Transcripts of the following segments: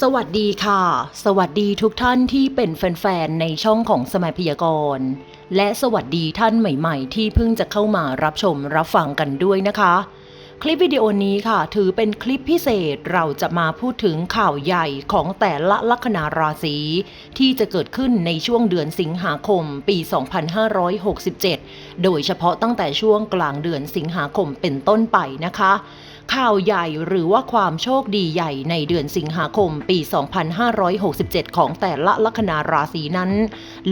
สวัสดีค่ะ สวัสดีทุกท่านที่เป็นแฟนๆ ในช่องของสมัยพยากรณ์ และสวัสดีท่านใหม่ๆ ที่เพิ่งจะเข้ามารับชมรับฟังกันด้วยนะคะ คลิปวิดีโอนี้ค่ะ ถือเป็นคลิปพิเศษเราจะมาพูดถึงข่าวใหญ่ของแต่ละลัคนาราศีที่จะเกิดขึ้นในช่วงเดือนสิงหาคมปี 2567 โดยเฉพาะตั้งแต่ช่วงกลางเดือนสิงหาคมเป็นต้นไปนะคะ ข่าวใหญ่หรือว่าความโชคดีใหญ่ในเดือนสิงหาคมปี 2567 ของแต่ละลัคนาราศีนั้น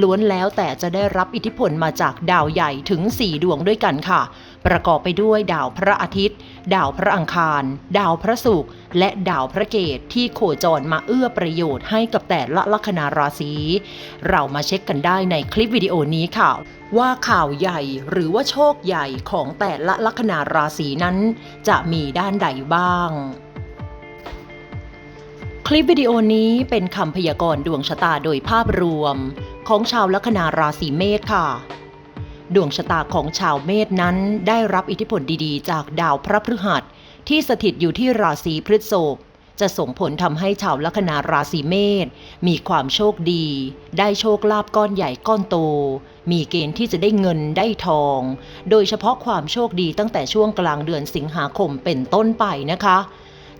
ล้วนแล้วแต่จะได้รับอิทธิพลมาจากดาวใหญ่ถึง 4 ดวงด้วยกันค่ะ ประกอบไปด้วยดาวพระอาทิตย์ ดาวพระอังคาร ดาวพระศุกร์และดาวพระเกตที่โคจรมาเอื้อประโยชน์ให้กับแต่ละลัคนาราศีเรามาเช็คกันได้ในคลิปวิดีโอนี้ค่ะ ว่าข่าวใหญ่หรือว่าโชคใหญ่ของแต่ละลัคนาราศีนั้น จะมีด้านใดบ้าง คลิปวิดีโอนี้เป็นคำพยากรณ์ดวงชะตาโดยภาพรวม ของชาวลัคนาราศีเมษค่ะ ดวงชะตาของชาวเมษนั้นได้รับอิทธิพลดีๆ จากดาวพระพฤหัสที่สถิตอยู่ที่ราศีพฤษภจะส่งผลทำให้ชาวลัคนาราศีเมษมีความโชคดี ได้โชคลาภก้อนใหญ่ก้อนโต มีเกณฑ์ที่จะได้เงินได้ทอง โดยเฉพาะความโชคดีตั้งแต่ช่วงกลางเดือนสิงหาคมเป็นต้นไปนะคะ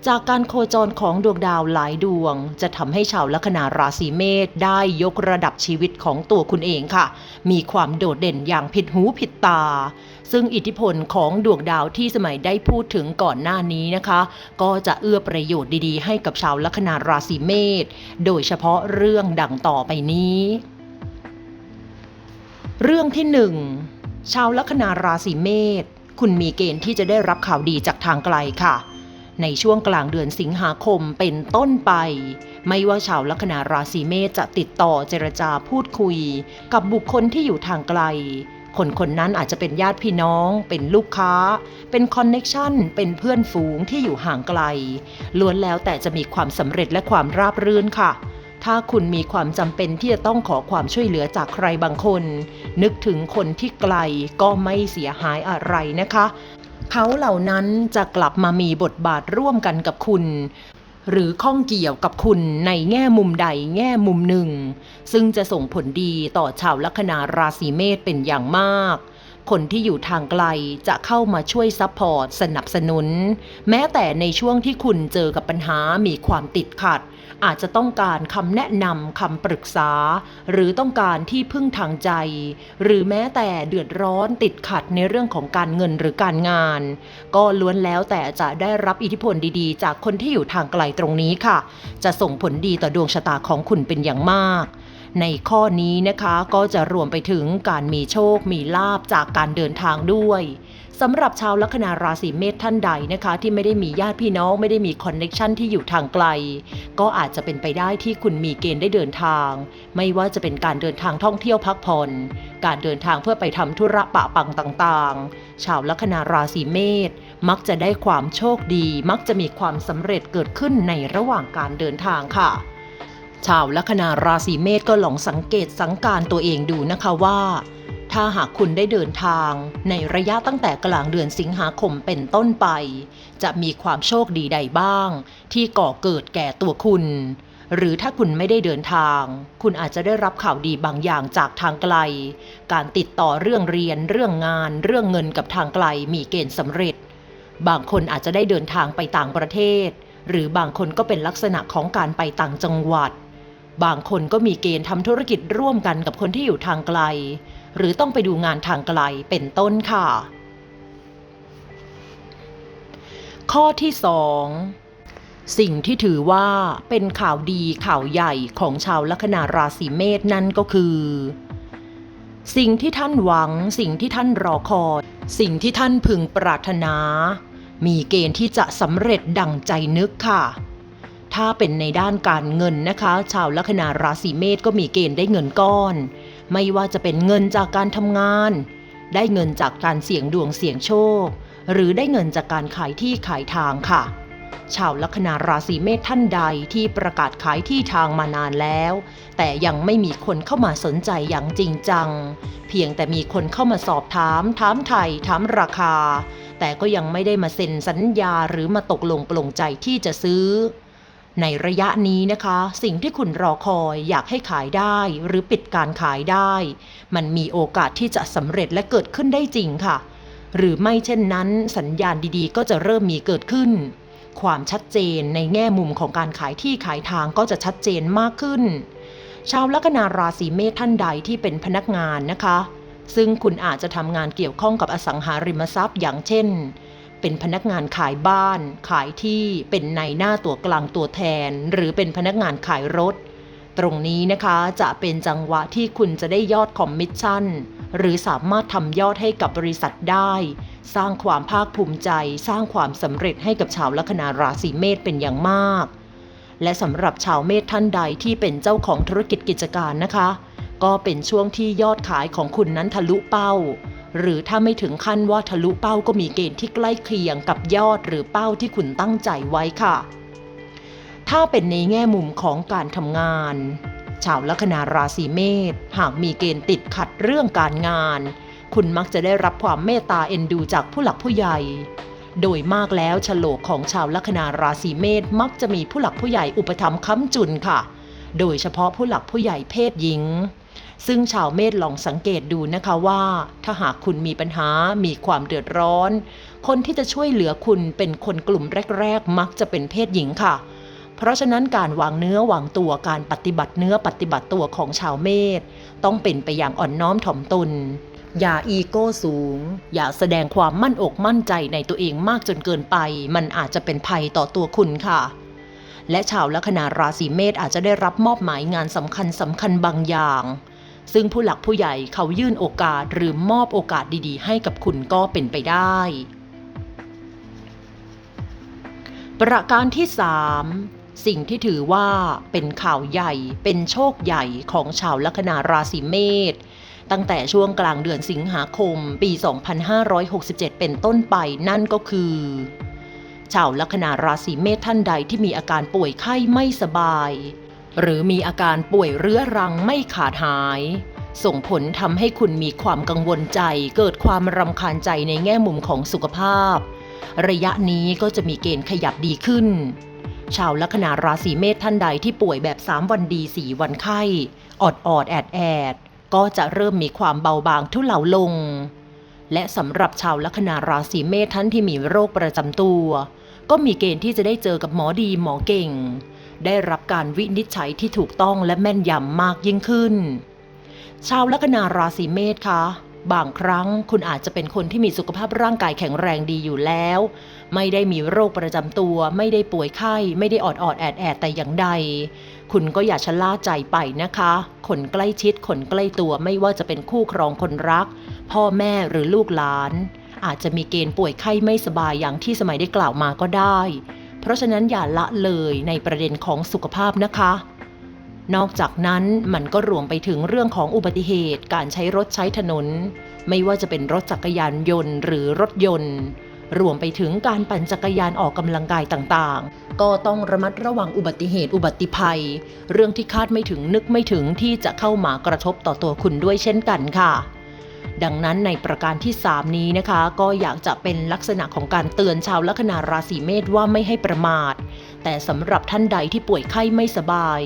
จากการโคจรของดวงดาวหลายดวง จะทำให้ชาวลัคนาราศีเมษได้ยกระดับชีวิตของตัวคุณเองค่ะ มีความโดดเด่นอย่างผิดหูผิดตา ซึ่งอิทธิพลของดวงดาวที่สมัยได้พูดถึงก่อนหน้านี้นะคะ ก็จะเอื้อประโยชน์ดีๆ ให้กับชาวลัคนาราศีเมษโดยเฉพาะเรื่องดังต่อไปนี้ เรื่องที่หนึ่งชาวลัคนาราศีเมษคุณมีเกณฑ์ที่จะได้รับข่าวดีจากทางไกลค่ะ ในช่วงกลางเดือนสิงหาคมเป็นต้นไป ไม่ว่าชาวลัคนาราศีเมษจะติดต่อเจรจาพูดคุย กับบุคคลที่อยู่ทางไกล คนคนนั้นอาจจะเป็นญาติพี่น้อง เป็นลูกค้า เป็นคอนเน็ชันเป็นเพื่อนฝูงที่อยู่ห่างไกลล้วนแล้วแต่จะมีความสำเร็จและความราบรื่นค่ะ ถ้าคุณมีความจำเป็นที่จะต้องขอความช่วยเหลือจากใครบางคน นึกถึงคนที่ไกลก็ไม่เสียหายอะไรนะคะ เขาเหล่านั้นจะกลับมามีบทบาทร่วมกันกับคุณ หรือข้องเกี่ยวกับคุณในแง่มุมใดแง่มุมหนึ่ง ซึ่งจะส่งผลดีต่อชาวลัคนาราศีเมษเป็นอย่างมาก คนที่อยู่ทางไกลจะเข้ามาช่วยซัพพอร์ตสนับสนุน แม้แต่ในช่วงที่คุณเจอกับปัญหามีความติดขัด อาจจะต้องการคำแนะนำคำปรึกษา หรือต้องการที่พึ่งทางใจ หรือแม้แต่เดือดร้อนติดขัดในเรื่องของการเงินหรือการงาน ก็ล้วนแล้วแต่จะได้รับอิทธิพลดีๆ จากคนที่อยู่ทางไกลตรงนี้ค่ะ จะส่งผลดีต่อดวงชะตาของคุณเป็นอย่างมาก ในข้อนี้นะคะก็จะรวมไปถึงการมีโชคมีลาบจากการเดินทางด้วยสำหรับชาวลัคนาราศีเมษท่านใดนะคะ ที่ไม่ได้มีญาติพี่น้องไม่ได้มีคอนเน็กชันที่อยู่ทางไกล ก็อาจจะเป็นไปได้ที่คุณมีเกณฑ์ได้เดินทาง ไม่ว่าจะเป็นการเดินทางท่องเที่ยวพักผ่อน การเดินทางเพื่อไปทำธุระปะปังต่างๆ ชาวลัคนาราศีเมษมักจะได้ความโชคดี มักจะมีความสำเร็จเกิดขึ้นในระหว่างการเดินทางค่ะ ชาวลัคนาราศีเมษก็ลองสังเกตสังการตัวเองดูนะคะว่า ถ้าหากคุณได้เดินทางในระยะตั้งแต่กลางเดือนสิงหาคมเป็นต้นไป จะมีความโชคดีใดบ้าง ที่ก่อเกิดแก่ตัวคุณ หรือถ้าคุณไม่ได้เดินทาง คุณอาจจะได้รับข่าวดีบางอย่างจากทางไกล การติดต่อเรื่องเรียนเรื่องงาน เรื่องเงินกับทางไกลมีเกณฑ์สำเร็จ บางคนอาจจะได้เดินทางไปต่างประเทศ หรือบางคนก็เป็นลักษณะของการไปต่างจังหวัด บางคนก็มีเกณฑ์ทำธุรกิจร่วมกันกับคนที่อยู่ทางไกล หรือต้องไปดูงานทางไกลเป็นต้นค่ะ ข้อที่ 2 สิ่งที่ถือว่าเป็นข่าวดีข่าวใหญ่ของชาวลัคนาราศีเมษนั่นก็คือ สิ่งที่ท่านหวัง สิ่งที่ท่านรอคอยสิ่งที่ท่านพึงปรารถนา มีเกณฑ์ที่จะสำเร็จดังใจนึกค่ะ ถ้าเป็นในด้านการเงินนะคะ ชาวลัคนาราศีเมษก็มีเกณฑ์ได้เงินก้อน ไม่ว่าจะเป็นเงินจากการทำงาน ได้เงินจากการเสี่ยงดวงเสี่ยงโชค หรือได้เงินจากการขายที่ขายทางค่ะ ชาวลัคนาราศีเมษท่านใดที่ประกาศขายที่ทางมานานแล้ว แต่ยังไม่มีคนเข้ามาสนใจอย่างจริงจัง เพียงแต่มีคนเข้ามาสอบถาม ถามไทยถามราคา แต่ก็ยังไม่ได้มาเซ็นสัญญาหรือมาตกลงปลงใจที่จะซื้อ ในระยะนี้นะคะ สิ่งที่คุณรอคอยอยากให้ขายได้ หรือปิดการขายได้ มันมีโอกาสที่จะสำเร็จและเกิดขึ้นได้จริงค่ะ หรือไม่เช่นนั้น สัญญาณดีๆ ก็จะเริ่มมีเกิดขึ้น ความชัดเจนในแง่มุมของการขายที่ขายทางก็จะชัดเจนมากขึ้น ชาวลัคนาราศีเมษท่านใดที่เป็นพนักงานนะคะ ซึ่งคุณอาจจะทำงานเกี่ยวข้องกับอสังหาริมทรัพย์อย่างเช่น เป็นพนักงานขายบ้าน ขายที่เป็นในหน้าตัวกลางตัวแทน หรือเป็นพนักงานขายรถ ตรงนี้นะคะจะเป็นจังหวะที่คุณจะได้ยอดคอมมิชชั่น หรือสามารถทำยอดให้กับบริษัทได้ สร้างความภาคภูมิใจ สร้างความสำเร็จให้กับชาวลัคนาราศีเมษเป็นอย่างมาก และสำหรับชาวเมษท่านใดที่เป็นเจ้าของธุรกิจกิจการนะคะ ก็เป็นช่วงที่ยอดขายของคุณนั้นทะลุเป้า หรือถ้าไม่ถึงขั้นว่าทะลุเป้าก็มีเกณฑ์ที่ใกล้เคียงกับยอดหรือเป้าที่คุณตั้งใจไว้ค่ะ ถ้าเป็นในแง่มุมของการทำงาน ชาวลัคนาราศีเมษหากมีเกณฑ์ติดขัดเรื่องการงาน คุณมักจะได้รับความเมตตาเอ็นดูจากผู้หลักผู้ใหญ่ โดยมากแล้วฉลกของชาวลัคนาราศีเมษมักจะมีผู้หลักผู้ใหญ่อุปถัมภ์ค้ำจุนค่ะ โดยเฉพาะผู้หลักผู้ใหญ่เพศหญิง ซึ่งชาวเมษลองสังเกตดูนะคะว่า ถ้าหากคุณมีปัญหามีความเดือดร้อน คนที่จะช่วยเหลือคุณเป็นคนกลุ่มแรก ๆ มักจะเป็นเพศหญิงค่ะ เพราะฉะนั้นการวางเนื้อวางตัวการปฏิบัติเนื้อปฏิบัติตัวของชาวเมษต้องเป็นไปอย่างอ่อนน้อมถ่อมตนอย่าอีโก้สูง อย่าแสดงความมั่นอกมั่นใจในตัวเองมากจนเกินไป มันอาจจะเป็นภัยต่อตัวคุณค่ะ และชาวลัคนาราศีเมษอาจจะได้รับมอบหมายงานสำคัญสำคัญบางอย่าง ซึ่งผู้หลักผู้ใหญ่เขายื่นโอกาสหรือมอบโอกาสดีๆ ให้กับคุณก็เป็นไปได้ ประการที่ 3 สิ่งที่ถือว่าเป็นข่าวใหญ่ เป็นโชคใหญ่ของชาวลัคนาราศีเมษตั้งแต่ช่วงกลางเดือนสิงหาคมปี 2567 เป็นต้นไปนั่นก็คือ ชาวลัคนาราศีเมษท่านใดที่มีอาการป่วยไข้ไม่สบาย หรือมีอาการป่วยเรื้อรังไม่ขาดหาย ส่งผลทำให้คุณมีความกังวลใจ เกิดความรำคาญใจในแง่มุมของสุขภาพ ระยะนี้ก็จะมีเกณฑ์ขยับดีขึ้น ชาวลัคนาราศีเมษท่านใดที่ป่วยแบบ 3 วันดี 4 วันไข้อดออดแอดแอดก็จะเริ่มมีความเบาบางทุเลาลง และสำหรับชาวลัคนาราศีเมษท่านที่มีโรคประจำตัว ก็มีเกณฑ์ที่จะได้เจอกับหมอดีหมอเก่ง ได้รับการวินิจฉัยที่ถูกต้องและแม่นยำมากยิ่งขึ้น ชาวลัคนาราศีเมษคะบางครั้งคุณอาจจะเป็นคนที่มีสุขภาพร่างกายแข็งแรงดีอยู่แล้ว ไม่ได้มีโรคประจำตัว ไม่ได้ป่วยไข้ ไม่ได้ออดออดแอดแอดแต่อย่างใด คุณก็อย่าชะล่าใจไปนะคะ คนใกล้ชิดคนใกล้ตัวไม่ว่าจะเป็นคู่ครองคนรัก พ่อแม่หรือลูกหลาน อาจจะมีเกณฑ์ป่วยไข้ไม่สบายอย่างที่สมัยได้กล่าวมาก็ได้ เพราะฉะนั้นอย่าละเลยในประเด็นของสุขภาพนะคะ นอกจากนั้นมันก็รวมไปถึงเรื่องของอุบัติเหตุการใช้รถใช้ถนน ไม่ว่าจะเป็นรถจักรยานยนต์ หรือรถยนต์ รวมไปถึงการปั่นจักรยานออกกำลังกายต่างๆ ก็ต้องระมัดระวังอุบัติเหตุอุบัติภัย เรื่องที่คาดไม่ถึงนึกไม่ถึงที่จะเข้ามากระทบต่อตัวคุณด้วยเช่นกันค่ะ ดังนั้นในประการที่ 3 นี้นะคะ ก็อยากจะเป็นลักษณะของการเตือนชาวลัคนาราศีเมษว่าไม่ให้ประมาท แต่สำหรับท่านใดที่ป่วยไข้ไม่สบาย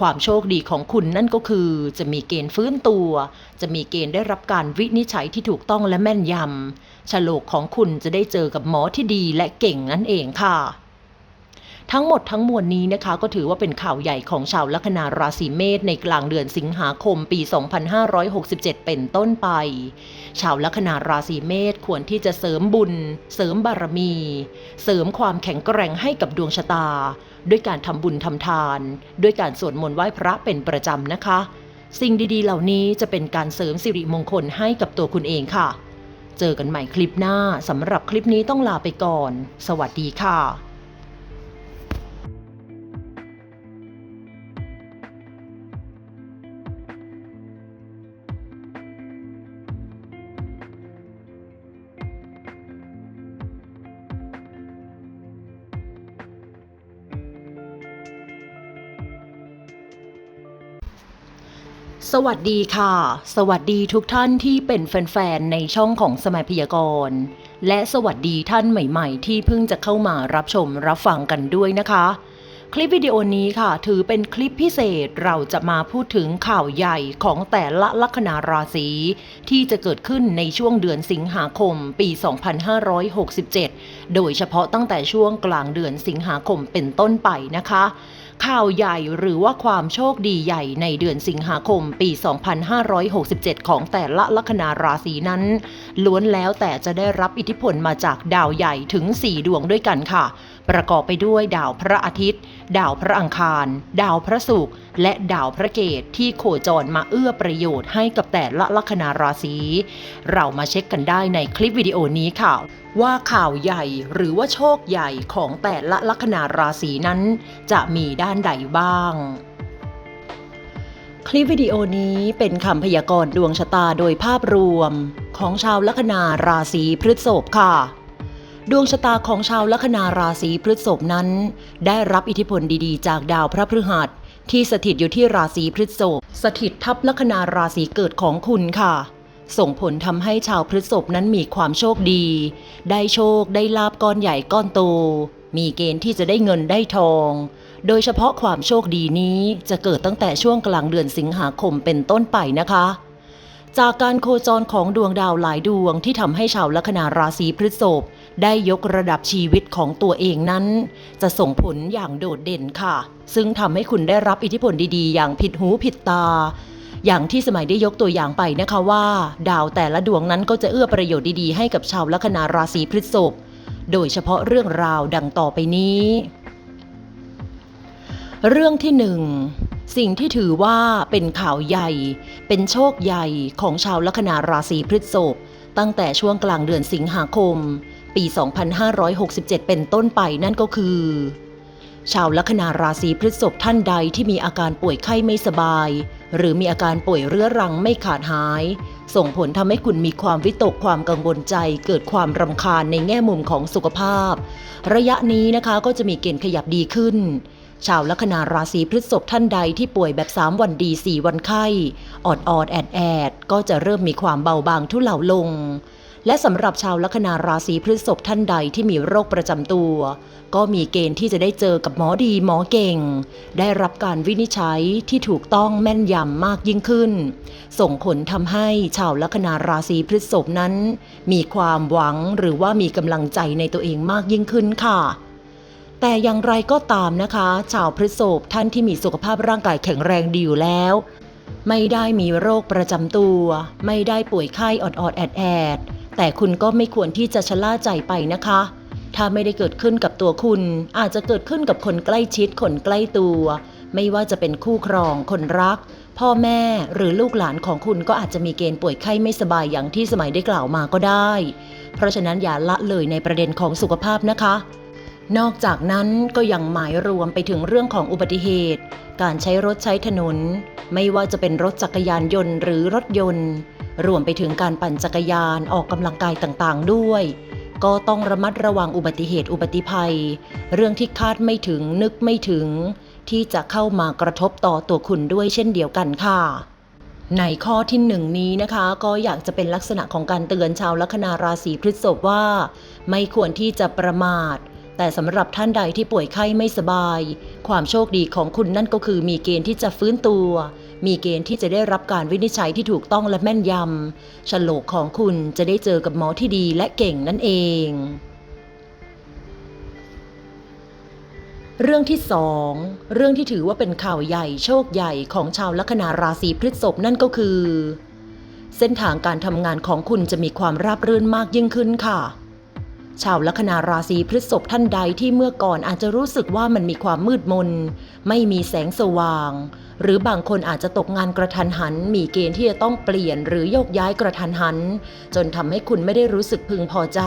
ความโชคดีของคุณนั่นก็คือ จะมีเกณฑ์ฟื้นตัว จะมีเกณฑ์ได้รับการวินิจฉัยที่ถูกต้องและแม่นยำฉลกของคุณจะได้เจอกับหมอที่ดีและเก่งนั่นเองค่ะ ทั้งหมดทั้งมวลนี้นะคะก็ถือว่าเป็นข่าวใหญ่ของชาวลัคนาราศีเมษในกลางเดือนสิงหาคมปี 2567 เป็นต้นไป ชาวลัคนาราศีเมษควรที่จะเสริมบุญ เสริมบารมี เสริมความแข็งแกร่งให้กับดวงชะตา ด้วยการทำบุญทำทาน ด้วยการสวดมนต์ไหว้พระเป็นประจำนะคะ สิ่งดีๆ เหล่านี้จะเป็นการเสริมสิริมงคลให้กับตัวคุณเองค่ะ เจอกันใหม่คลิปหน้าสำหรับคลิปนี้ต้องลาไปก่อน สวัสดีค่ะ สวัสดีค่ะ สวัสดีทุกท่านที่เป็นแฟนๆ ในช่องของสมัยพยากรณ์ และสวัสดีท่านใหม่ๆ ที่เพิ่งจะเข้ามารับชมรับฟังกันด้วยนะคะ คลิปวิดีโอนี้ค่ะ ถือเป็นคลิปพิเศษเราจะมาพูดถึงข่าวใหญ่ของแต่ละลัคนาราศีที่จะเกิดขึ้นในช่วงเดือนสิงหาคมปี 2567 โดยเฉพาะตั้งแต่ช่วงกลางเดือนสิงหาคมเป็นต้นไปนะคะ ข่าวใหญ่หรือว่าความโชคดีใหญ่ในเดือนสิงหาคมปี 2567 ของแต่ละลัคนาราศีนั้น ล้วนแล้วแต่จะได้รับอิทธิพลมาจากดาวใหญ่ถึง 4 ดวงด้วยกันค่ะ ประกอบไปด้วยดาวพระอาทิตย์ ดาวพระอังคาร ดาวพระศุกร์และดาวพระเกตที่โคจรมาเอื้อประโยชน์ให้กับแต่ละลัคนาราศีเรามาเช็คกันได้ในคลิปวิดีโอนี้ค่ะว่าข่าวใหญ่หรือว่าโชคใหญ่ของแต่ละลัคนาราศีนั้น จะมีด้านใดบ้างคลิปวิดีโอนี้เป็นคำพยากรณ์ดวงชะตาโดยภาพรวม ของชาวลัคนาราศีพฤษภค่ะ ดวงชะตาของชาวลัคนาราศีพฤษภนั้น ได้รับอิทธิพลดีๆ จากดาวพระพฤหัสที่สถิตอยู่ที่ราศีพฤษภสถิตทับลัคนาราศีเกิดของคุณค่ะ ส่งผลทำให้ชาวพฤษภนั้นมีความโชคดี ได้โชคได้ลาบก้อนใหญ่ก้อนโต มีเกณฑ์ที่จะได้เงินได้ทอง โดยเฉพาะความโชคดีนี้จะเกิดตั้งแต่ช่วงกลางเดือนสิงหาคมเป็นต้นไปนะคะจากการโคจรของดวงดาวหลายดวงที่ทำให้ชาวลัคนาราศีพฤษภ ได้ยกระดับชีวิตของตัวเองนั้น จะส่งผลอย่างโดดเด่นค่ะ ซึ่งทำให้คุณได้รับอิทธิพลดีๆ อย่างผิดหูผิดตา อย่างที่สมัยได้ยกตัวอย่างไปนะคะว่า ดาวแต่ละดวงนั้นก็จะเอื้อประโยชน์ดีๆให้กับชาวลัคนาราศีพฤษภโดยเฉพาะเรื่องราวดังต่อไปนี้ เรื่องที่หนึ่งสิ่งที่ถือว่าเป็นข่าวใหญ่ เป็นโชคใหญ่ของชาวลัคนาราศีพฤษภตั้งแต่ช่วงกลางเดือนสิงหาคม ปี 2567 เป็นต้นไปนั่นก็คือ ชาวลัคนาราศีพฤษภท่านใดที่มีอาการป่วยไข้ไม่สบาย หรือมีอาการป่วยเรื้อรังไม่ขาดหาย ส่งผลทำให้คุณมีความวิตกความกังวลใจ เกิดความรำคาญในแง่มุมของสุขภาพ ระยะนี้นะคะก็จะมีเกณฑ์ขยับดีขึ้นชาวลัคนาราศีพฤษภท่านใดที่ป่วยแบบ 3 วันดี 4 วันไข้ออดออดแอดแอดก็จะเริ่มมีความเบาบางทุเลาลง และสำหรับชาวลัคนาราศีพฤษภท่านใดที่มีโรคประจำตัว ก็มีเกณฑ์ที่จะได้เจอกับหมอดีหมอเก่ง ได้รับการวินิจฉัยที่ถูกต้องแม่นยำมากยิ่งขึ้น ส่งผลทำให้ชาวลัคนาราศีพฤษภนั้น มีความหวังหรือว่ามีกำลังใจในตัวเองมากยิ่งขึ้นค่ะแต่อย่างไรก็ตามนะคะ ชาวพฤษภท่านที่มีสุขภาพร่างกายแข็งแรงดีอยู่แล้ว ไม่ได้มีโรคประจำตัว ไม่ได้ป่วยไข้ออดๆแอดแอดๆ แต่คุณก็ไม่ควรที่จะชะล่าใจไปนะคะ ถ้าไม่ได้เกิดขึ้นกับตัวคุณ อาจจะเกิดขึ้นกับคนใกล้ชิดคนใกล้ตัว ไม่ว่าจะเป็นคู่ครอง คนรัก พ่อแม่หรือลูกหลานของคุณก็อาจจะมีเกณฑ์ป่วยไข้ไม่สบายอย่างที่สมัยได้กล่าวมาก็ได้ เพราะฉะนั้นอย่าละเลยในประเด็นของสุขภาพนะคะ นอกจากนั้นก็ยังหมายรวมไปถึงเรื่องของอุบัติเหตุ การใช้รถใช้ถนน ไม่ว่าจะเป็นรถจักรยานยนต์หรือรถยนต์ รวมไปถึงการปั่นจักรยานออกกำลังกายต่างๆ ด้วย ก็ต้องระมัดระวังอุบัติเหตุอุบัติภัย เรื่องที่คาดไม่ถึงนึกไม่ถึง ที่จะเข้ามากระทบต่อตัวคุณด้วยเช่นเดียวกันค่ะในข้อที่หนึ่งนี้นะคะ ก็อยากจะเป็นลักษณะของการเตือนชาวลัคนาราศีพฤษภว่า ไม่ควรที่จะประมาท แต่สำหรับท่านใดที่ป่วยไข้ไม่สบาย ความโชคดีของคุณนั่นก็คือมีเกณฑ์ที่จะฟื้นตัว มีเกณฑ์ที่จะได้รับการวินิจฉัยที่ถูกต้องและแม่นยำฉลกของคุณจะได้เจอกับหมอที่ดีและเก่งนั่นเอง เรื่องที่สองเรื่องที่ถือว่าเป็นข่าวใหญ่โชคใหญ่ของชาวลัคนาราศีพฤษภนั่นก็คือ เส้นทางการทำงานของคุณจะมีความราบรื่นมากยิ่งขึ้นค่ะชาวลัคนาราศีพฤษภท่านใดที่เมื่อก่อนอาจจะรู้สึกว่ามันมีความมืดมน ไม่มีแสงสว่าง หรือบางคนอาจจะตกงานกระทันหัน มีเกณฑ์ที่จะต้องเปลี่ยนหรือโยกย้ายกระทันหัน จนทำให้คุณไม่ได้รู้สึกพึงพอใจ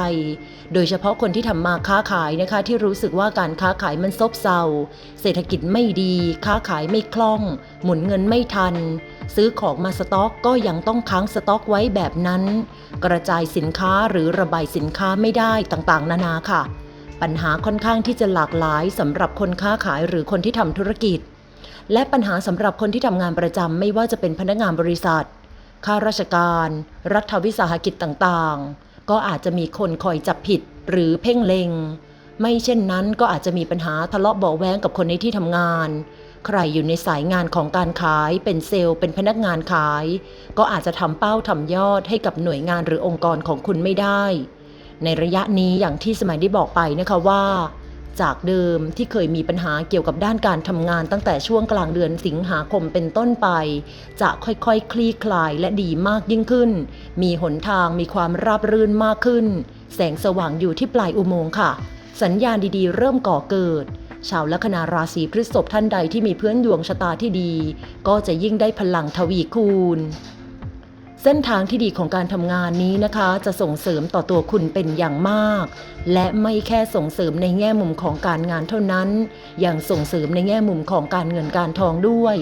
โดยเฉพาะคนที่ทำมาค้าขายนะคะ ที่รู้สึกว่าการค้าขายมันซบเซา เศรษฐกิจไม่ดี ค้าขายไม่คล่อง หมุนเงินไม่ทัน ซื้อของมาสต็อกก็ยังต้องค้างสต็อกไว้แบบนั้น กระจายสินค้าหรือระบายสินค้าไม่ได้ต่างๆ นานาค่ะ ปัญหาค่อนข้างที่จะหลากหลายสำหรับคนค้าขายหรือคนที่ทำธุรกิจ และปัญหาสำหรับคนที่ทำงานประจำไม่ว่าจะเป็นพนักงานบริษัท ข้าราชการ รัฐวิสาหกิจต่างๆ ก็อาจจะมีคนคอยจับผิดหรือเพ่งเลงไม่เช่นนั้นก็อาจจะมีปัญหาทะเลาะเบาะแว้งกับคนในที่ทำงาน ใครอยู่ในสายงานของการขาย เป็นเซลล์ เป็นพนักงานขาย ก็อาจจะทำเป้าทำยอดให้กับหน่วยงานหรือองค์กรของคุณไม่ได้ ในระยะนี้อย่างที่สมัยได้บอกไปนะคะว่า จากเดิมที่เคยมีปัญหาเกี่ยวกับด้านการทำงานตั้งแต่ช่วงกลางเดือนสิงหาคมเป็นต้นไป จะค่อยๆคคลี่คลายและดีมากยิ่งขึ้น มีหนทางมีความราบรื่นมากขึ้น แสงสว่างอยู่ที่ปลายอุโมงค์ค่ะ สัญญาณดีๆ เริ่มก่อเกิดชาวลัคนาราศีพฤษภท่านใดที่มีเพื่อนดวงชะตาที่ดี ก็จะยิ่งได้พลังทวีคูณ เส้นทางที่ดีของการทำงานนี้นะคะ จะส่งเสริมต่อตัวคุณเป็นอย่างมาก และไม่แค่ส่งเสริมในแง่มุมของการงานเท่านั้น ยังส่งเสริมในแง่มุมของการเงินการทองด้วย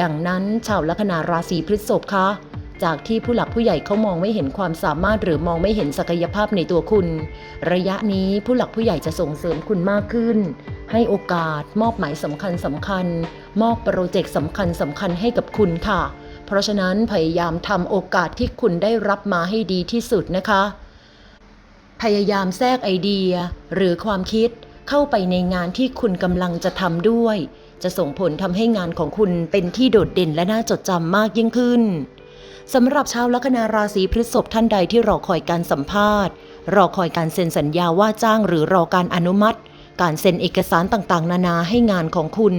ดังนั้นชาวลัคนาราศีพฤษภคะจากที่ผู้หลักผู้ใหญ่เขามองไม่เห็นความสามารถหรือมองไม่เห็นศักยภาพในตัวคุณ ระยะนี้ผู้หลักผู้ใหญ่จะส่งเสริมคุณมากขึ้น ให้โอกาสมอบหมายสำคัญสำคัญ มอบโปรเจกต์สำคัญสำคัญให้กับคุณค่ะ เพราะฉะนั้นพยายามทำโอกาสที่คุณได้รับมาให้ดีที่สุดนะคะ พยายามแทรกไอเดียหรือความคิดเข้าไปในงานที่คุณกำลังจะทำด้วย จะส่งผลทำให้งานของคุณเป็นที่โดดเด่นและน่าจดจำมากยิ่งขึ้นสำหรับชาวลัคนาราศีพฤษภท่านใดที่รอคอยการสัมภาษณ์ รอคอยการเซ็นสัญญาว่าจ้างหรือรอการอนุมัติ การเซ็นเอกสารต่างๆ นานาให้งานของคุณ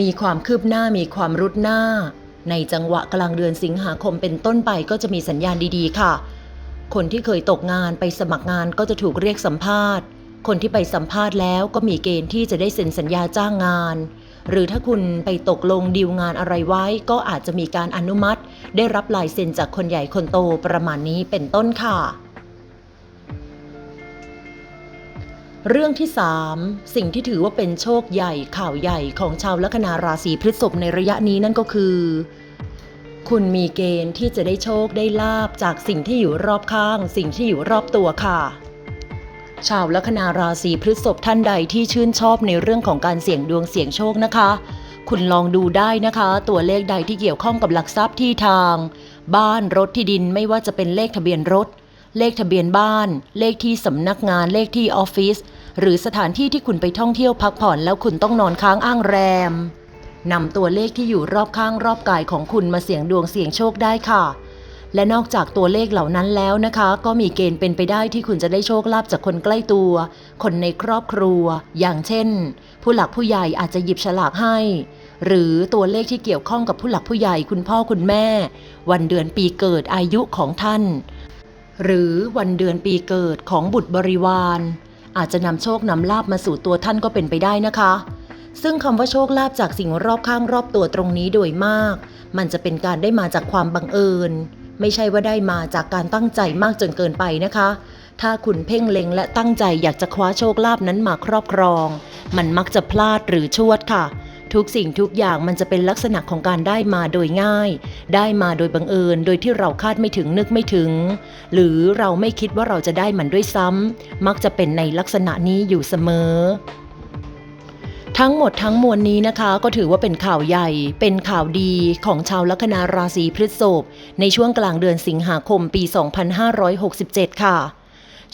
มีความคืบหน้ามีความรุดหน้า ในจังหวะกลางเดือนสิงหาคมเป็นต้นไปก็จะมีสัญญาณดีๆ ค่ะ คนที่เคยตกงานไปสมัครงานก็จะถูกเรียกสัมภาษณ์ คนที่ไปสัมภาษณ์แล้วก็มีเกณฑ์ที่จะได้เซ็นสัญญาจ้างงาน หรือถ้าคุณไปตกลงดีลงานอะไรไว้ ก็อาจจะมีการอนุมัติ ได้รับลายเซ็นจากคนใหญ่คนโตประมาณนี้เป็นต้นค่ะ เรื่องที่ 3 สิ่งที่ถือว่าเป็นโชคใหญ่ข่าวใหญ่ของชาวลัคนาราศีพฤษภในระยะนี้นั่นก็คือ คุณมีเกณฑ์ที่จะได้โชคได้ลาบจากสิ่งที่อยู่รอบข้าง สิ่งที่อยู่รอบตัวค่ะ ชาวลัคนาราศีพฤษภท่านใดที่ชื่นชอบในเรื่องของการเสี่ยงดวงเสี่ยงโชคนะคะ คุณลองดูได้นะคะ ตัวเลขใดที่เกี่ยวข้องกับหลักทรัพย์ที่ทาง บ้านรถที่ดินไม่ว่าจะเป็นเลขทะเบียนรถ เลขทะเบียนบ้าน เลขที่สำนักงานเลขที่ออฟฟิศ หรือสถานที่ที่คุณไปท่องเที่ยวพักผ่อนแล้วคุณต้องนอนค้างอ้างแรมนำตัวเลขที่อยู่รอบข้างรอบกายของคุณมาเสี่ยงดวงเสี่ยงโชคได้ค่ะ และนอกจากตัวเลขเหล่านั้นแล้วนะคะ ก็มีเกณฑ์เป็นไปได้ที่คุณจะได้โชคลาภจากคนใกล้ตัว คนในครอบครัว อย่างเช่น ผู้หลักผู้ใหญ่อาจจะหยิบฉลากให้ หรือตัวเลขที่เกี่ยวข้องกับผู้หลักผู้ใหญ่คุณพ่อคุณแม่ วันเดือนปีเกิดอายุของท่าน หรือวันเดือนปีเกิดของบุตรบริวาร อาจจะนำโชคนำลาบมาสู่ตัวท่านก็เป็นไปได้นะคะ ซึ่งคำว่าโชคลาภจากสิ่งรอบข้างรอบตัวตรงนี้โดยมาก มันจะเป็นการได้มาจากความบังเอิญ ไม่ใช่ว่าได้มาจากการตั้งใจมากจนเกินไปนะคะ ถ้าคุณเพ่งเล็งและตั้งใจอยากจะคว้าโชคลาภนั้นมาครอบครอง มันมักจะพลาดหรือชวดค่ะ ทุกสิ่งทุกอย่างมันจะเป็นลักษณะของการได้มาโดยง่าย ได้มาโดยบังเอิญ โดยที่เราคาดไม่ถึงนึกไม่ถึง หรือเราไม่คิดว่าเราจะได้มันด้วยซ้ำมักจะเป็นในลักษณะนี้อยู่เสมอทั้งหมดทั้งมวลนี้นะคะ ก็ถือว่าเป็นข่าวใหญ่ เป็นข่าวดีของชาวลัคนาราศีพฤษภในช่วงกลางเดือนสิงหาคมปี 2567 ค่ะ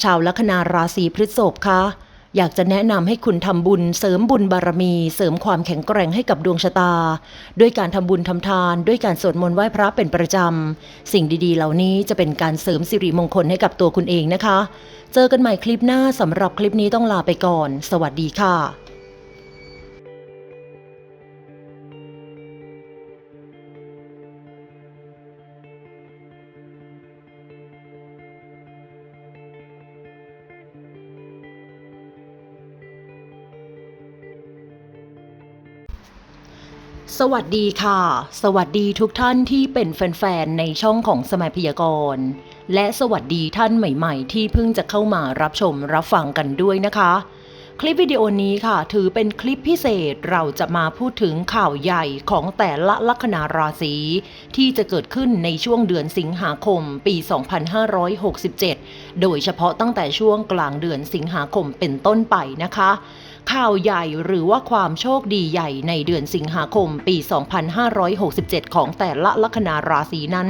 ชาวลัคนาราศีพฤษภคะ อยากจะแนะนำให้คุณทำบุญเสริมบุญบารมี เสริมความแข็งแกร่งให้กับดวงชะตา ด้วยการทำบุญทำทาน ด้วยการสวดมนต์ไหว้พระเป็นประจำ สิ่งดีๆ เหล่านี้จะเป็นการเสริมสิริมงคลให้กับตัวคุณเองนะคะ เจอกันใหม่คลิปหน้าสำหรับคลิปนี้ต้องลาไปก่อน สวัสดีค่ะ สวัสดีค่ะ สวัสดีทุกท่านที่เป็นแฟนๆ ในช่องของสมัยพยากรณ์และสวัสดีท่านใหม่ๆ ที่เพิ่งจะเข้ามารับชมรับฟังกันด้วยนะคะ คลิปวิดีโอนี้ค่ะ ถือเป็นคลิปพิเศษเราจะมาพูดถึงข่าวใหญ่ของแต่ละลัคนาราศีที่จะเกิดขึ้นในช่วงเดือนสิงหาคมปี 2567 โดยเฉพาะตั้งแต่ช่วงกลางเดือนสิงหาคมเป็นต้นไปนะคะ ข่าวใหญ่หรือว่าความโชคดีใหญ่ในเดือนสิงหาคมปี 2567 ของแต่ละลัคนาราศีนั้น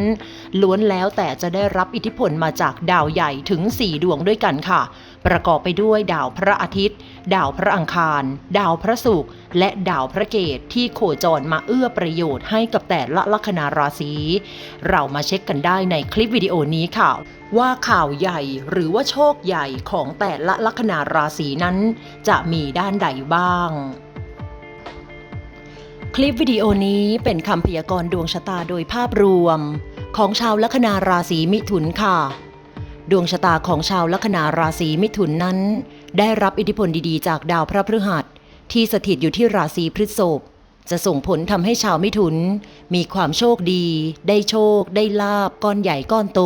ล้วนแล้วแต่จะได้รับอิทธิพลมาจากดาวใหญ่ถึง 4 ดวงด้วยกันค่ะ ประกอบไปด้วยดาวพระอาทิตย์ ดาวพระอังคาร ดาวพระศุกร์และดาวพระเกตที่โคจรมาเอื้อประโยชน์ให้กับแต่ละลัคนาราศีเรามาเช็คกันได้ในคลิปวิดีโอนี้ค่ะ ว่าข่าวใหญ่หรือว่าโชคใหญ่ของแต่ละลัคนาราศีนั้น จะมีด้านใดบ้างคลิปวิดีโอนี้เป็นคำพยากรณ์ดวงชะตาโดยภาพรวม ของชาวลัคนาราศีมิถุนค่ะ ดวงชะตาของชาวลัคนาราศีมิถุนนั้น ได้รับอิทธิพลดีๆ จากดาวพระพฤหัส ที่สถิตอยู่ที่ราศีพฤษภจะส่งผลทำให้ชาวมิถุน มีความโชคดี ได้โชค ได้ลาบก้อนใหญ่ก้อนโต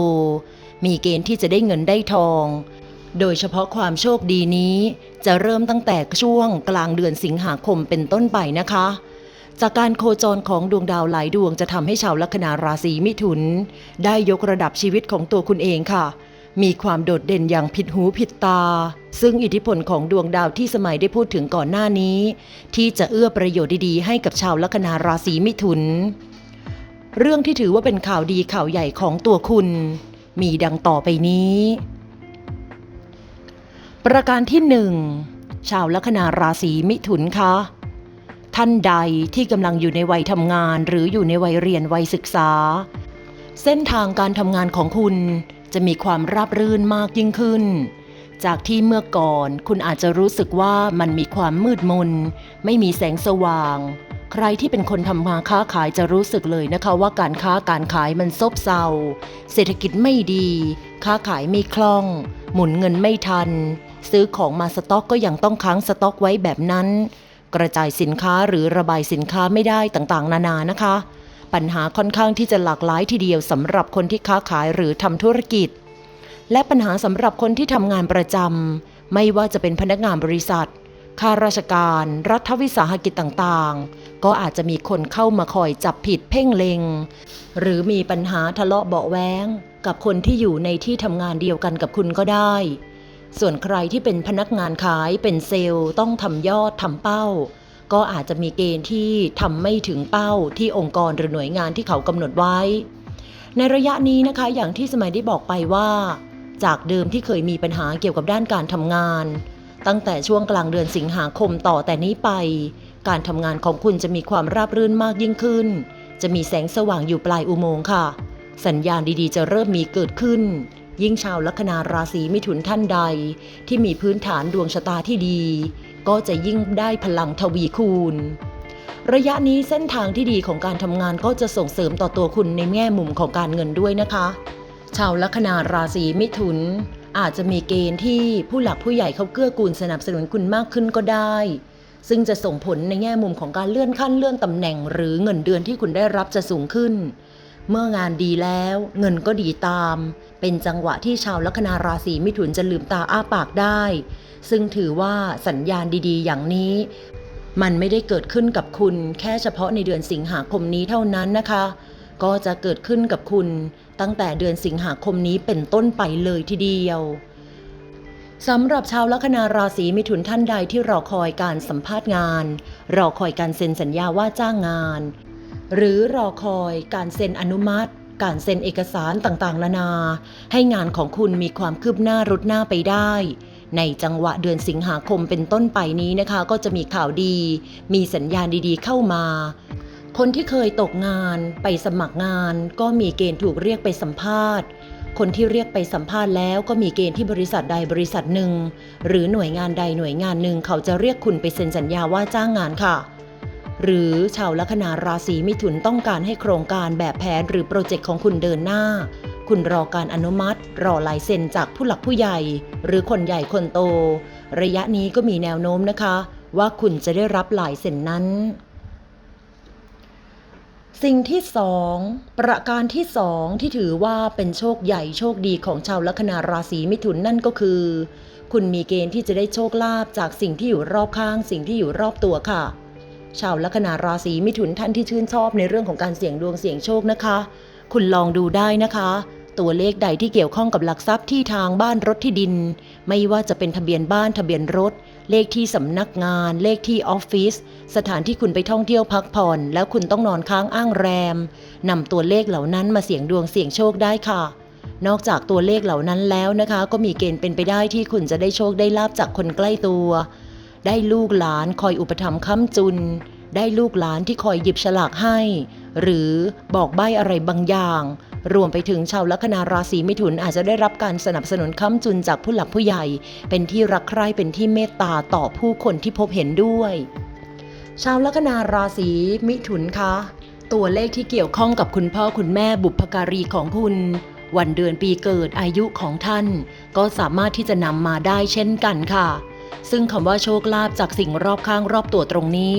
มีเกณฑ์ที่จะได้เงินได้ทอง โดยเฉพาะความโชคดีนี้ จะเริ่มตั้งแต่ช่วงกลางเดือนสิงหาคมเป็นต้นไปนะคะจากการโคจรของดวงดาวหลายดวงจะทำให้ชาวลัคนาราศีมิถุน ได้ยกระดับชีวิตของตัวคุณเองค่ะ มีความโดดเด่นอย่างผิดหูผิดตา ซึ่งอิทธิพลของดวงดาวที่สมัยได้พูดถึงก่อนหน้านี้ ที่จะเอื้อประโยชน์ดีๆให้กับชาวลัคนาราศีมิถุน เรื่องที่ถือว่าเป็นข่าวดีข่าวใหญ่ของตัวคุณ มีดังต่อไปนี้ ประการที่หนึ่งชาวลัคนาราศีมิถุนคะท่านใดที่กำลังอยู่ในวัยทำงาน หรืออยู่ในวัยเรียนวัยศึกษา เส้นทางการทำงานของคุณ จะมีความราบรื่นมากยิ่งขึ้น จากที่เมื่อก่อนคุณอาจจะรู้สึกว่ามันมีความมืดมน ไม่มีแสงสว่าง ใครที่เป็นคนทำมาค้าขายจะรู้สึกเลยนะคะ ว่าการค้าการขายมันซบเซา เศรษฐกิจไม่ดี ค้าขายไม่คล่อง หมุนเงินไม่ทัน ซื้อของมาสต็อกก็ยังต้องค้างสต็อกไว้แบบนั้น กระจายสินค้าหรือระบายสินค้าไม่ได้ต่างๆ นานานะคะ ปัญหาค่อนข้างที่จะหลากหลายทีเดียวสำหรับคนที่ค้าขายหรือทำธุรกิจ และปัญหาสำหรับคนที่ทำงานประจำไม่ว่าจะเป็นพนักงานบริษัทข้าราชการ รัฐวิสาหกิจต่างๆ ก็อาจจะมีคนเข้ามาคอยจับผิดเพ่งเลงหรือมีปัญหาทะเลาะเบาแว้ง กับคนที่อยู่ในที่ทำงานเดียวกันกับคุณก็ได้ ส่วนใครที่เป็นพนักงานขายเป็นเซลล์ต้องทำยอดทำเป้า ก็อาจจะมีเกณฑ์ที่ทำไม่ถึงเป้าที่องค์กรหรือหน่วยงานที่เขากำหนดไว้ ในระยะนี้นะคะอย่างที่สมัยได้บอกไปว่า จากเดิมที่เคยมีปัญหาเกี่ยวกับด้านการทำงาน ตั้งแต่ช่วงกลางเดือนสิงหาคมต่อแต่นี้ไป การทำงานของคุณจะมีความราบรื่นมากยิ่งขึ้น จะมีแสงสว่างอยู่ปลายอุโมงค์ค่ะ สัญญาณดีๆ จะเริ่มมีเกิดขึ้นยิ่งชาวลัคนาราศีมิถุนท่านใด ที่มีพื้นฐานดวงชะตาที่ดี ก็จะยิ่งได้พลังทวีคูณ ระยะนี้เส้นทางที่ดีของการทำงานก็จะส่งเสริมต่อตัวคุณในแง่มุมของการเงินด้วยนะคะ ชาวลัคนาราศีมิถุน อาจจะมีเกณฑ์ที่ผู้หลักผู้ใหญ่เขาเกื้อกูลสนับสนุนคุณมากขึ้นก็ได้ ซึ่งจะส่งผลในแง่มุมของการเลื่อนขั้นเลื่อนตำแหน่ง หรือเงินเดือนที่คุณได้รับจะสูงขึ้น เมื่องานดีแล้ว เงินก็ดีตาม เป็นจังหวะที่ชาวลัคนาราศีมิถุนจะลืมตาอ้าปากได้ ซึ่งถือว่าสัญญาณดีๆ อย่างนี้ มันไม่ได้เกิดขึ้นกับคุณแค่เฉพาะในเดือนสิงหาคมนี้เท่านั้นนะคะ ก็จะเกิดขึ้นกับคุณตั้งแต่เดือนสิงหาคมนี้เป็นต้นไปเลยทีเดียวสำหรับชาวลัคนาราศีมิถุนท่านใดที่รอคอยการสัมภาษณ์งาน รอคอยการเซ็นสัญญาว่าจ้างงาน หรือรอคอยการเซ็นอนุมัติ การเซ็นเอกสารต่างๆ นานา ให้งานของคุณมีความคืบหน้ารุดหน้าไปได้ ในจังหวะเดือนสิงหาคมเป็นต้นไปนี้นะคะ ก็จะมีข่าวดี มีสัญญาณดีๆ เข้ามา คนที่เคยตกงานไปสมัครงาน ก็มีเกณฑ์ถูกเรียกไปสัมภาษณ์คนที่เรียกไปสัมภาษณ์แล้วก็มีเกณฑ์ที่บริษัทใดบริษัทหนึ่ง หรือหน่วยงานใดหน่วยงานหนึ่งเขาจะเรียกคุณไปเซ็นสัญญาว่าจ้างงานค่ะ หรือชาวลัคนาราศีมิถุนต้องการให้โครงการแบบแผนหรือโปรเจกต์ของคุณเดินหน้า คุณรอการอนุมัติ รอลายเซ็นจากผู้หลักผู้ใหญ่ หรือคนใหญ่คนโต ระยะนี้ก็มีแนวโน้มนะคะ ว่าคุณจะได้รับลายเซ็นนั้น สิ่งที่สองประการที่สองที่ถือว่าเป็นโชคใหญ่โชคดีของชาวลัคนาราศีมิถุนนั่นก็คือ คุณมีเกณฑ์ที่จะได้โชคลาภจากสิ่งที่อยู่รอบข้าง สิ่งที่อยู่รอบตัวค่ะ ชาวลัคนาราศีมิถุนท่านที่ชื่นชอบในเรื่องของการเสี่ยงดวงเสี่ยงโชคนะคะ คุณลองดูได้นะคะ ตัวเลขใดที่เกี่ยวข้องกับหลักทรัพย์ที่ทางบ้านรถที่ดิน ไม่ว่าจะเป็นทะเบียนบ้านทะเบียนรถ เลขที่สำนักงาน เลขที่ออฟฟิศสถานที่คุณไปท่องเที่ยวพักผ่อน แล้วคุณต้องนอนค้างอ้างแรมนำตัวเลขเหล่านั้นมาเสี่ยงดวงเสี่ยงโชคได้ค่ะนอกจากตัวเลขเหล่านั้นแล้วนะคะ ก็มีเกณฑ์เป็นไปได้ที่คุณจะได้โชคได้ลาบจากคนใกล้ตัว ได้ลูกหลานคอยอุปถัมภ์ค้ำจุน ได้ลูกหลานที่คอยหยิบฉลากให้ หรือบอกใบ้อะไรบางอย่าง รวมไปถึงชาวลัคนาราศีมิถุนอาจจะได้รับการสนับสนุนค้ำจุนจากผู้หลักผู้ใหญ่ เป็นที่รักใคร่เป็นที่เมตตาต่อผู้คนที่พบเห็นด้วย ชาวลัคนาราศีมิถุนคะตัวเลขที่เกี่ยวข้องกับคุณพ่อคุณแม่บุพการีของคุณ วันเดือนปีเกิดอายุของท่าน ก็สามารถที่จะนำมาได้เช่นกันค่ะ ซึ่งคำว่าโชคลาภจากสิ่งรอบข้างรอบตัวตรงนี้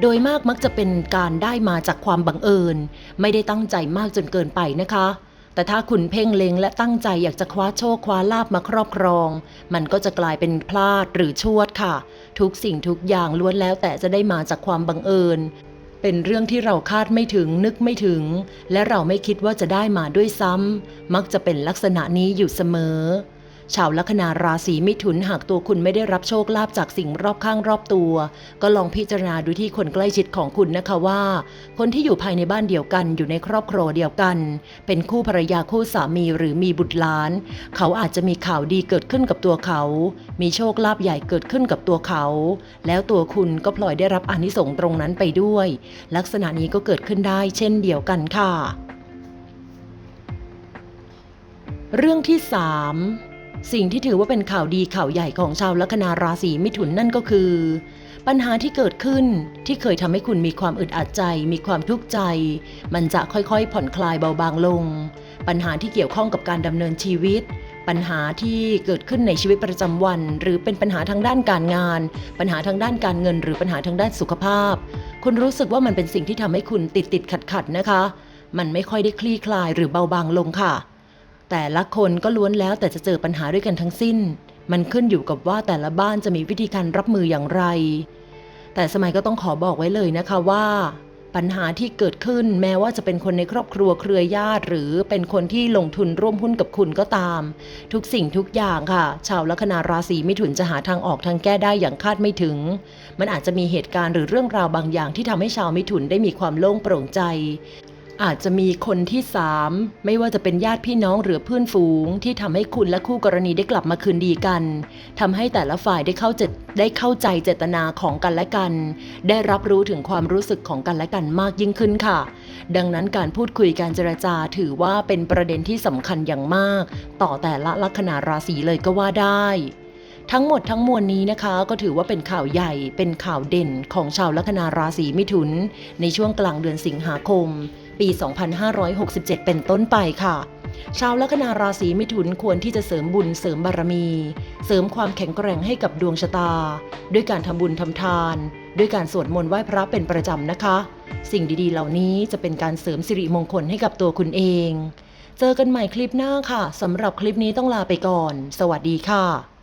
โดยมากมักจะเป็นการได้มาจากความบังเอิญ ไม่ได้ตั้งใจมากจนเกินไปนะคะ แต่ถ้าคุณเพ่งเล็งและตั้งใจอยากจะคว้าโชคคว้าลาบมาครอบครอง มันก็จะกลายเป็นพลาดหรือชวดค่ะ ทุกสิ่งทุกอย่างล้วนแล้วแต่จะได้มาจากความบังเอิญ เป็นเรื่องที่เราคาดไม่ถึงนึกไม่ถึง และเราไม่คิดว่าจะได้มาด้วยซ้ำมักจะเป็นลักษณะนี้อยู่เสมอ ชาวลัคนาราศีมิถุนหากตัวคุณไม่ได้รับโชคลาภจากสิ่งรอบข้างรอบตัว ก็ลองพิจารณาดูที่คนใกล้ชิดของคุณนะคะว่า คนที่อยู่ภายในบ้านเดียวกันอยู่ในครอบครัวเดียวกัน เป็นคู่ภรรยาคู่สามีหรือมีบุตรหลาน เขาอาจจะมีข่าวดีเกิดขึ้นกับตัวเขา มีโชคลาภใหญ่เกิดขึ้นกับตัวเขา แล้วตัวคุณก็พลอยได้รับอนิสงส์ตรงนั้นไปด้วย ลักษณะนี้ก็เกิดขึ้นได้เช่นเดียวกันค่ะ เรื่องที่ 3 สิ่งที่ถือว่าเป็นข่าวดีข่าวใหญ่ของชาวลัคนาราศีมิถุนนั่นก็คือ ปัญหาที่เกิดขึ้นที่เคยทำให้คุณมีความอึดอัดใจ มีความทุกข์ใจ มันจะค่อยๆ ผ่อนคลายเบาบางลง ปัญหาที่เกี่ยวข้องกับการดำเนินชีวิต ปัญหาที่เกิดขึ้นในชีวิตประจำวัน หรือเป็นปัญหาทางด้านการงาน ปัญหาทางด้านการเงิน หรือปัญหาทางด้านสุขภาพ คุณรู้สึกว่ามันเป็นสิ่งที่ทำให้คุณติดติดขัดขัดๆนะคะ มันไม่ค่อยได้คลี่คลายหรือเบาบางลงค่ะ แต่ละคนก็ล้วนแล้วแต่จะเจอปัญหาด้วยกันทั้งสิ้น มันขึ้นอยู่กับว่าแต่ละบ้านจะมีวิธีการรับมืออย่างไร แต่สมัยก็ต้องขอบอกไว้เลยนะคะว่า ปัญหาที่เกิดขึ้นแม้ว่าจะเป็นคนในครอบครัวเครือญาติ หรือเป็นคนที่ลงทุนร่วมหุ้นกับคุณก็ตาม ทุกสิ่งทุกอย่างค่ะ ชาวลัคนาราศีมิถุนจะหาทางออกทางแก้ได้อย่างคาดไม่ถึง มันอาจจะมีเหตุการณ์หรือเรื่องราวบางอย่างที่ทำให้ชาวมิถุนได้มีความโล่งโปร่งใจ อาจจะมีคนที่สามไม่ว่าจะเป็นญาติพี่น้องหรือเพื่อนฝูง ที่ทำให้คุณและคู่กรณีได้กลับมาคืนดีกันทำให้แต่ละฝ่ายได้เข้าใจได้เข้าใจเจตนาของกันและกัน ได้รับรู้ถึงความรู้สึกของกันและกันมากยิ่งขึ้นค่ะ ดังนั้นการพูดคุยการเจรจาถือว่าเป็นประเด็นที่สำคัญอย่างมาก ต่อแต่ละลัคนาราศีเลยก็ว่าได้ทั้งหมดทั้งมวลนี้นะคะก็ถือว่าเป็นข่าวใหญ่เป็นข่าวเด่นของชาวลัคนาราศีมิถุน ในช่วงกลางเดือนสิงหาคม ปี 2567 เป็นต้นไปค่ะชาวลัคนาราศีมิถุนควรที่จะเสริมบุญเสริมบารมี เสริมความแข็งแกร่งให้กับดวงชะตา ด้วยการทำบุญทำทาน ด้วยการสวดมนต์ไหว้พระเป็นประจำนะคะ สิ่งดีๆ เหล่านี้จะเป็นการเสริมสิริมงคลให้กับตัวคุณเอง เจอกันใหม่คลิปหน้าค่ะสำหรับคลิปนี้ต้องลาไปก่อน สวัสดีค่ะ